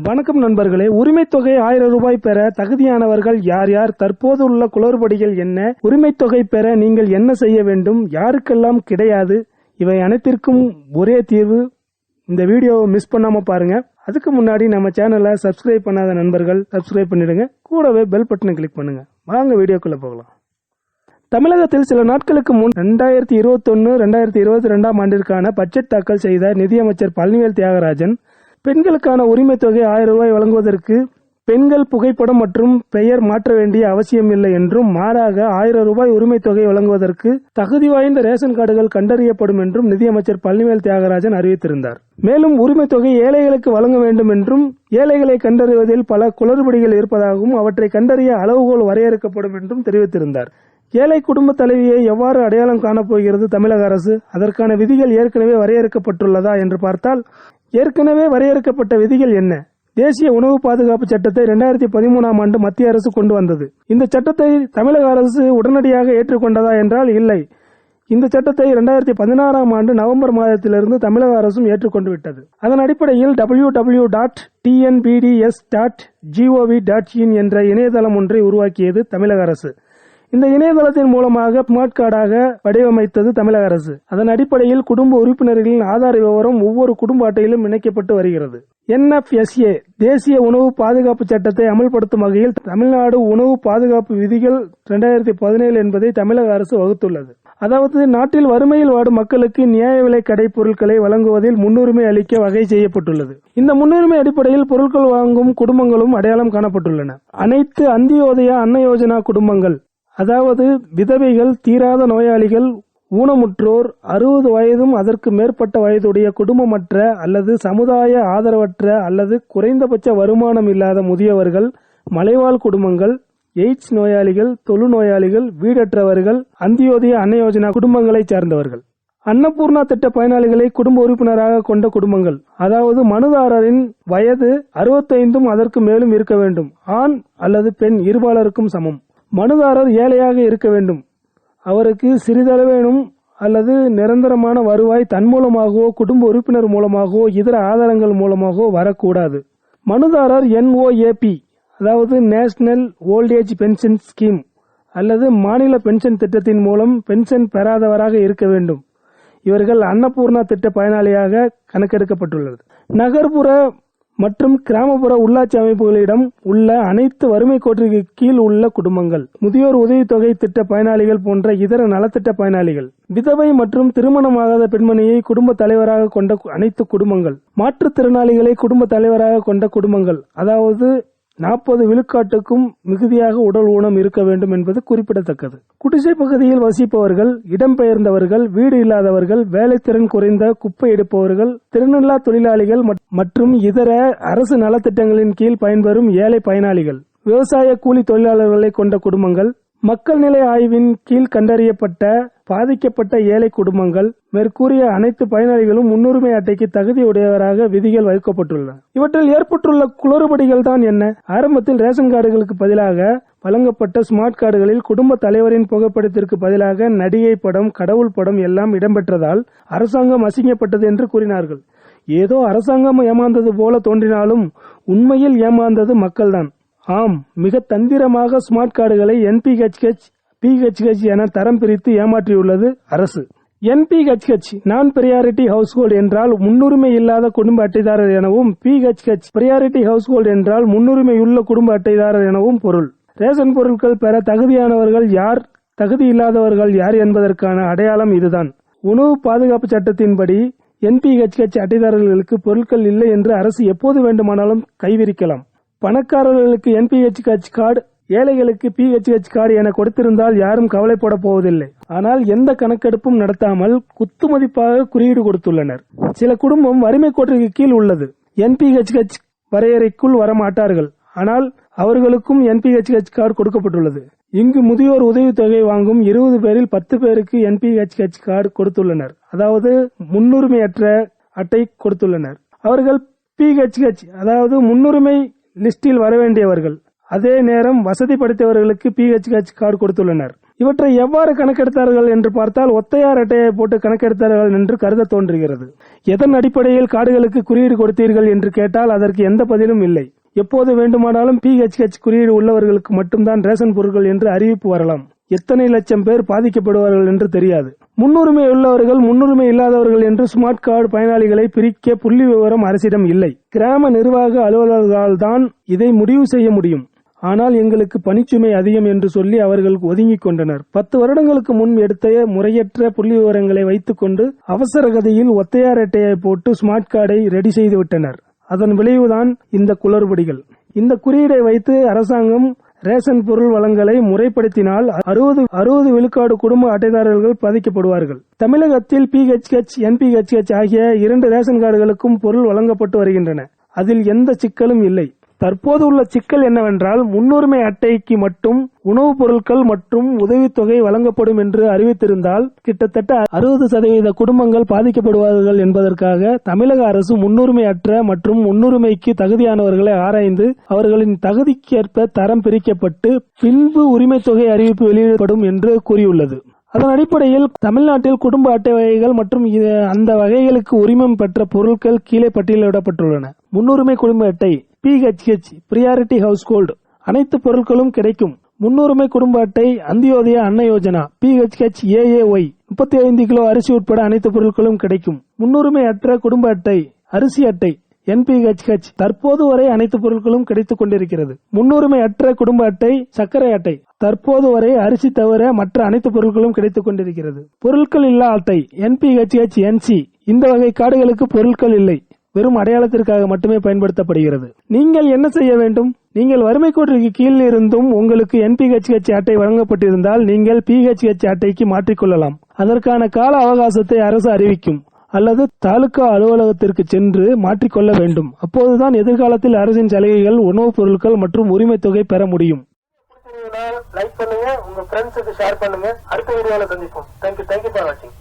வணக்கம் நண்பர்களே. உரிமை தொகை ஆயிரம் ரூபாய் பெற தகுதியானவர்கள் யார் யார்? தற்போது உள்ள குளறுபடிகள் என்ன? உரிமை தொகை பெற நீங்கள் என்ன செய்ய வேண்டும்? யாருக்கெல்லாம் கிடையாது? இவை அனைத்திற்கும் ஒரே தீர்வு. இந்த வீடியோவை மிஸ் பண்ணாம பாருங்க. அதுக்கு முன்னாடி நம்ம சேனலை சப்ஸ்கிரைப் பண்ணாத நண்பர்கள் சப்ஸ்கிரைப் பண்ணிடுங்க. கூடவே பெல் பட்டனை கிளிக் பண்ணுங்க. வாங்க வீடியோக்குள்ள போகலாம். தமிழகத்தில் சில நாட்களுக்கு முன் ரெண்டாயிரத்தி இருபத்தொன்னு ரெண்டாயிரத்தி இருபத்தி ரெண்டாம் ஆண்டிற்கான பட்ஜெட் தாக்கல் செய்த நிதியமைச்சர் பழனிவேல் தியாகராஜன் பெண்களுக்கான உரிமை தொகை ஆயிரம் ரூபாய் வழங்குவதற்கு பெண்கள் புகைப்படம் மற்றும் பெயர் மாற்ற வேண்டிய அவசியம் இல்லை என்றும் மாறாக ஆயிரம் ரூபாய் உரிமைத் தொகை வழங்குவதற்கு தகுதி வாய்ந்த ரேஷன் கார்டுகள் கண்டறியப்படும் என்றும் நிதியமைச்சர் பழனிவேல் தியாகராஜன் அறிவித்திருந்தார். மேலும் உரிமைத் தொகை ஏழைகளுக்கு வழங்க வேண்டும் என்றும் ஏழைகளை கண்டறிவதில் பல குளறுபடிகள் இருப்பதாகவும் அவற்றை கண்டறிய அளவுகோல் வரையறுக்கப்படும் என்றும் தெரிவித்திருந்தார். ஏழை குடும்ப தலைவியை எவ்வாறு அடையாளம் காணப்போகிறது தமிழக அரசு? அதற்கான விதிகள் ஏற்கனவே வரையறுக்கப்பட்டுள்ளதா என்று பார்த்தால் ஏற்கனவே வரையறுக்கப்பட்ட விதிகள் என்ன? தேசிய உணவு பாதுகாப்பு சட்டத்தை இரண்டாயிரத்தி பதிமூணாம் ஆண்டு மத்திய அரசு கொண்டு வந்தது. இந்த சட்டத்தை தமிழக அரசு உடனடியாக ஏற்றுக்கொண்டதா என்றால் இல்லை. இந்த சட்டத்தை இரண்டாயிரத்தி பதினாறாம் ஆண்டு நவம்பர் மாதத்திலிருந்து தமிழக அரசும் ஏற்றுக்கொண்டு விட்டது அதன் அடிப்படையில் W W dot TNPDS dot gov dot in என்ற இணையதளம் ஒன்றை உருவாக்கியது தமிழக அரசு. இந்த இணையதளத்தின் மூலமாக ஸ்மார்ட் கார்டாக வடிவமைத்தது தமிழக அரசு. அதன் அடிப்படையில் குடும்ப உறுப்பினர்களின் ஆதார் விவரம் ஒவ்வொரு குடும்ப அட்டையிலும் இணைக்கப்பட்டு வருகிறது. என்எஃப்எஸ்ஏ தேசிய உணவு பாதுகாப்பு சட்டத்தை அமல்படுத்தும் வகையில் தமிழ்நாடு உணவு பாதுகாப்பு விதிகள் இரண்டாயிரத்தி பதினேழு என்பதை தமிழக அரசு வகுத்துள்ளது. அதாவது நாட்டில் வறுமையில் வாடும் மக்களுக்கு நியாய விலை கடை பொருட்களை வழங்குவதில் முன்னுரிமை அளிக்க வகை செய்யப்பட்டுள்ளது. இந்த முன்னுரிமை அடிப்படையில் பொருட்கள் வாங்கும் குடும்பங்களும் அடையாளம் காணப்பட்டுள்ளன. அனைத்து அந்தியோதயா அன்ன யோஜனா குடும்பங்கள் அதாவது விதவைகள் தீராத நோயாளிகள் ஊனமுற்றோர் அறுபது வயதும் அதற்கு மேற்பட்ட வயதுடைய குடும்பமற்ற அல்லது சமுதாய ஆதரவற்ற அல்லது குறைந்தபட்ச வருமானம் இல்லாத முதியவர்கள் மலைவாழ் குடும்பங்கள் எய்ட்ஸ் நோயாளிகள் தொழு நோயாளிகள் வீடற்றவர்கள் அந்தியோதய அன்ன யோஜனா குடும்பங்களைச் சார்ந்தவர்கள். அன்னபூர்ணா திட்ட பயனாளிகளை குடும்ப உறுப்பினராக கொண்ட குடும்பங்கள். அதாவது மனுதாரரின் வயது அறுபத்தைந்தும் அதற்கு மேலும் இருக்க வேண்டும். ஆண் அல்லது பெண் இருபாலருக்கும் சமம். மனுதாரர் ஏழையாக இருக்க வேண்டும். அவருக்கு சிறிதளவேனும் அல்லது நிரந்தரமான வருவாய் தன் மூலமாகவோ குடும்ப உறுப்பினர் மூலமாகவோ இதர ஆதாரங்கள் மூலமாகவோ வரக்கூடாது. மனுதாரர் என்ஓஏபி அதாவது நேஷனல் ஓல்டேஜ் பென்ஷன் ஸ்கீம் அல்லது மாநில பென்ஷன் திட்டத்தின் மூலம் பென்ஷன் பெறாதவராக இருக்க வேண்டும். இவர்கள் அன்னபூர்ணா திட்ட பயனாளியாக கணக்கெடுக்கப்பட்டுள்ளது. நகர்ப்புற மற்றும் கிராமப்புற உள்ளாட்சி அமைப்புகளிடம் உள்ள அனைத்து வறுமை கோட்டிற்கு கீழ் உள்ள குடும்பங்கள் முதியோர் உதவித்தொகை திட்ட பயனாளிகள் போன்ற இதர நலத்திட்ட பயனாளிகள் விதவை மற்றும் திருமணமாகாத பெண்மணியை குடும்ப தலைவராக கொண்ட அனைத்து குடும்பங்கள் மாற்றுத்திறனாளிகளை குடும்ப தலைவராக கொண்ட குடும்பங்கள் அதாவது நாற்பது விழுக்காட்டுக்கும் மிகுதியாக உடல் ஊனம் இருக்க வேண்டும் என்பது குறிப்பிடத்தக்கது. குடிசை பகுதியில் வசிப்பவர்கள் இடம்பெயர்ந்தவர்கள் வீடு இல்லாதவர்கள் வேலைத்திறன் குறைந்த குப்பை எடுப்பவர்கள் திறனில்லா தொழிலாளிகள் மற்றும் இதர அரசு நலத்திட்டங்களின் கீழ் பயன்பெறும் ஏழை பயனாளிகள் விவசாய கூலி தொழிலாளர்களை கொண்ட குடும்பங்கள் மக்கள் நிலை ஆய்வின் கீழ் கண்டறியப்பட்ட பாதிக்கப்பட்ட ஏழை குடும்பங்கள் மேற்கூறிய அனைத்து பயனாளிகளும் முன்னுரிமை அட்டைக்கு தகுதியுடையவராக விதிகள் வகுக்கப்பட்டுள்ளன இவற்றில் ஏற்பட்டுள்ள குளறுபடிகள் தான் என்ன? ஆரம்பத்தில் ரேஷன் கார்டுகளுக்கு பதிலாக வழங்கப்பட்ட ஸ்மார்ட் கார்டுகளில் குடும்ப தலைவரின் புகைப்படத்திற்கு பதிலாக நடிகை படம் கடவுள் படம் எல்லாம் இடம்பெற்றதால் அரசாங்கம் அசிங்கப்பட்டது என்று கூறினார்கள். ஏதோ அரசாங்கம் ஏமாந்தது போல தோன்றினாலும் உண்மையில் ஏமாந்தது மக்கள்தான். ஆம் மிக தந்திரமாக ஸ்மார்ட் கார்டுகளை என்பிஹெச்ஹெச் பிஹெச்ஹெச் என தரம் பிரித்து ஏமாற்றியுள்ளது அரசு. என்பிஹெச்ஹெச் நான் பிரியாரிட்டி ஹவுஸ்ஹோல்ட் என்றால் முன்னுரிமை இல்லாத குடும்ப அட்டைதாரர் எனவும் பிஹெச்ஹெச் பிரியாரிட்டி ஹவுஸ்ஹோல்ட் என்றால் முன்னுரிமையுள்ள குடும்ப அட்டைதாரர் எனவும் பொருள். ரேஷன் பொருட்கள் பெற தகுதியானவர்கள் யார் தகுதி இல்லாதவர்கள் யார் என்பதற்கான அடையாளம் இதுதான். உணவு பாதுகாப்பு சட்டத்தின்படி என்பிஹெச்ஹெச் அட்டைதாரர்களுக்கு பொருட்கள் இல்லை என்று அரசு எப்போது வேண்டுமானாலும் கைவிரிக்கலாம். பணக்காரர்களுக்கு என்பிஹெச்ஹெச் கார்டு ஏழைகளுக்கு பிஹெச்ஹெச் கார்டு என கொடுத்திருந்தால் யாரும் கவலைப்பட போவதில்லை. ஆனால் எந்த கணக்கெடுப்பும் நடத்தாமல் குத்துமதிப்பாக குறியீடு கொடுத்துள்ளனர். சில குடும்பம் வறுமை கோட்டிற்கு கீழ் உள்ளது. என்பிஹெச்ஹெச் வரையறைக்குள் வரமாட்டார்கள். ஆனால் அவர்களுக்கும் என்பிஹெச்ஹெச் கார்டு கொடுக்கப்பட்டுள்ளது. இங்கு முதியோர் உதவித்தொகை வாங்கும் இருபது பேரில் பத்து பேருக்கு என்பிஹெச்ஹெச் கார்டு கொடுத்துள்ளனர். அதாவது முன்னுரிமையற்ற அட்டை கொடுத்துள்ளனர். அவர்கள் பிஹெச்ஹெச் அதாவது முன்னுரிமை லிஸ்டில் வரவேண்டியவர்கள். அதே நேரம் வசதி படைத்தவர்களுக்கு பிஹெச்ஹெச் கார்டு கொடுத்துள்ளனர். இவற்றை எவ்வாறு கணக்கெடுத்தார்கள் என்று பார்த்தால் ஒத்தையார் அட்டையை போட்டு கணக்கெடுத்தார்கள் என்று கருத தோன்றுகிறது. எதன் அடிப்படையில் காடுகளுக்கு குறியீடு கொடுத்தீர்கள் என்று கேட்டால் அதற்கு எந்த பதிலும் இல்லை. எப்போது வேண்டுமானாலும் பிஹெச்ஹெச் குறியீடு உள்ளவர்களுக்கு மட்டும்தான் ரேஷன் பொருட்கள் என்று அறிவிப்பு வரலாம். எத்தனை லட்சம் பேர் பாதிக்கப்படுவார்கள் என்று தெரியாது. முன்னுரிமை உள்ளவர்கள் முன்னுரிமை இல்லாதவர்கள் என்று ஸ்மார்ட் கார்டு பயனாளிகளை பிரிக்க புள்ளி விவரம் அரசிடம் இல்லை. கிராம நிர்வாக அலுவலர்களால் தான் இதை முடிவு செய்ய முடியும். ஆனால் எங்களுக்கு பணிச்சுமை அதிகம் என்று சொல்லி அவர்கள் ஒதுங்கிக் கொண்டனர். பத்து வருடங்களுக்கு முன் எடுத்த முறையற்ற புள்ளி விவரங்களை வைத்துக்கொண்டு அவசர கதியில் ஒத்தையார் அட்டையை போட்டு ஸ்மார்ட் கார்டை ரெடி செய்து விட்டனர். அதன் விளைவுதான் இந்த குளறுபடிகள். இந்த குறியீடை வைத்து அரசாங்கம் ரேஷன் பொருள் வளங்களை முறைப்படுத்தினால் அறுபது அறுபது விழுக்காடு குடும்ப அட்டைதாரர்கள் பாதிக்கப்படுவார்கள். தமிழகத்தில் பிஹெச்ஹெச் என்பிஹெச்ஹெச் ஆகிய இரண்டு ரேஷன் கார்டுகளுக்கும் பொருள் வழங்கப்பட்டு வருகின்றன. அதில் எந்த சிக்கலும் இல்லை. தற்போது உள்ள சிக்கல் என்னவென்றால் முன்னுரிமை அட்டைக்கு மட்டும் உணவுப் பொருட்கள் மற்றும் உதவித்தொகை வழங்கப்படும் என்று அறிவித்திருந்தால் கிட்டத்தட்ட அறுபது சதவீத குடும்பங்கள் பாதிக்கப்படுவார்கள் என்பதற்காக தமிழக அரசு முன்னுரிமை அற்ற மற்றும் முன்னுரிமைக்கு தகுதியானவர்களை ஆராய்ந்து அவர்களின் தகுதிக்கேற்ப தரம் பிரிக்கப்பட்டு பின்பு உரிமை தொகை அறிவிப்பு வெளியிடப்படும் என்று கூறியுள்ளது. அதன் அடிப்படையில் தமிழ்நாட்டில் குடும்ப அட்டை வகைகள் மற்றும் அந்த வகைகளுக்கு உரிமம் பெற்ற பொருட்கள் கீழே பட்டியலிடப்பட்டுள்ளன. முன்னுரிமை குடும்ப அட்டை பிஹெச்ஹெச் பிரியாரிட்டி ஹவுஸ் ஹோல்டு அனைத்து பொருட்களும் கிடைக்கும். முன்னுரிமை குடும்ப அட்டை அந்தியோதய அன்ன யோஜனா பிஹெச்ஹெச் ஏஏஒய் முப்பத்தி ஐந்து கிலோ அரிசி உட்பட அனைத்து பொருட்களும் கிடைக்கும். முன்னுரிமை அற்ற குடும்ப அட்டை அரிசி அட்டை என்பிஹெச்ஹெச் தற்போது வரை அனைத்து பொருட்களும் கிடைத்துக் கொண்டிருக்கிறது. முன்னுரிமை அற்ற குடும்ப அட்டை சர்க்கரை அட்டை. தற்போது வரை அரிசி தவிர மற்ற அனைத்து பொருட்களும் கிடைத்துக் கொண்டிருக்கிறது. பொருட்கள் இல்லா அட்டை என்பிஹெச்ஹெச் என்சி இந்த வகை காடுகளுக்கு பொருட்கள் இல்லை. வெறும் அடையாளத்திற்காக மட்டுமே பயன்படுத்தப்படுகிறது. நீங்கள் என்ன செய்ய வேண்டும்? நீங்கள் வறுமை கோட்டிற்கு கீழ் இருந்தும் உங்களுக்கு என்பிஹெச்ஹெச் அட்டை வழங்கப்பட்டிருந்தால் நீங்கள் பிஹெச்ஹெச் அட்டைக்கு மாற்றிக்கொள்ளலாம். அதற்கான கால அவகாசத்தை அரசு அறிவிக்கும். அல்லது தாலுகா அலுவலகத்திற்கு சென்று மாற்றிக்கொள்ள வேண்டும். அப்போதுதான் எதிர்காலத்தில் அரசின் சலுகைகள் உணவுப் பொருட்கள் மற்றும் உரிமை தொகை பெற முடியும். லைக் பண்ணுங்க. உங்க ஃப்ரெண்ட்ஸுக்கு ஷேர் பண்ணுங்க. அடுத்த வீடியோல சந்திப்போம். தேங்க்யூ தேங்க்யூ ஃபார் வாட்சிங்